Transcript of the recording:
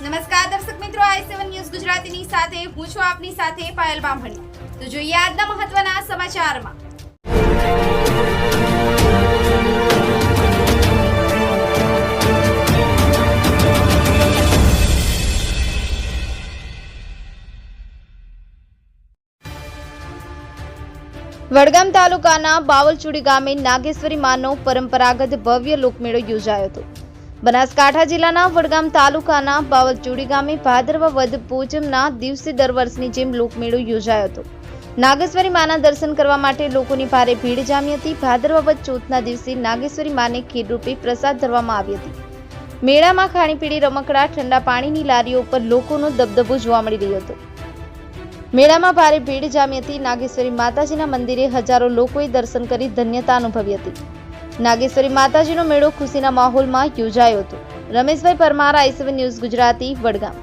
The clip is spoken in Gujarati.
નમસ્કાર દર્શક મિત્રો, આઈ સેવન ન્યૂઝ ગુજરાતીની સાથે, હું છું આપની સાથે પાયલ બામણી. તો જોઈએ આજના મહત્વના સમાચારમાં. વડગામ તાલુકાના બાવલચુડી ગામે નાગેશ્વરી માનો પરંપરાગત ભવ્ય લોકમેળો યોજાયો હતો. બનાસકાંઠા જિલ્લાના વડગામ તાલુકાના બાવલચુડી ગામે ભાદરવા વદ પૂજમના દિવસે દર વર્ષની જેમ લોકમેળો યોજાયો હતો. નાગેશ્વરી માના દર્શન કરવા માટે લોકોની ભારે ભીડ જામી હતી. ભાદરવા વદ ચોથના દિવસે નાગેશ્વરી માને ખીરરૂપે પ્રસાદ ધરવામાં આવી હતી. મેળામાં ખાણીપીણી, રમકડા, ઠંડા પાણીની લારીઓ ઉપર લોકોનો દબદબો જોવા મળી રહ્યો હતો. મેળામાં ભારે ભીડ જામી હતી. નાગેશ્વરી માતાજીના મંદિરે હજારો લોકોએ દર્શન કરી ધન્યતા અનુભવી હતી. નાગેશ્વરી માતાજીનો મેળો ખુશીના માહોલમાં યોજાયો હતો. Rameshbhai Parmar ICV news Gujarati Vadgam.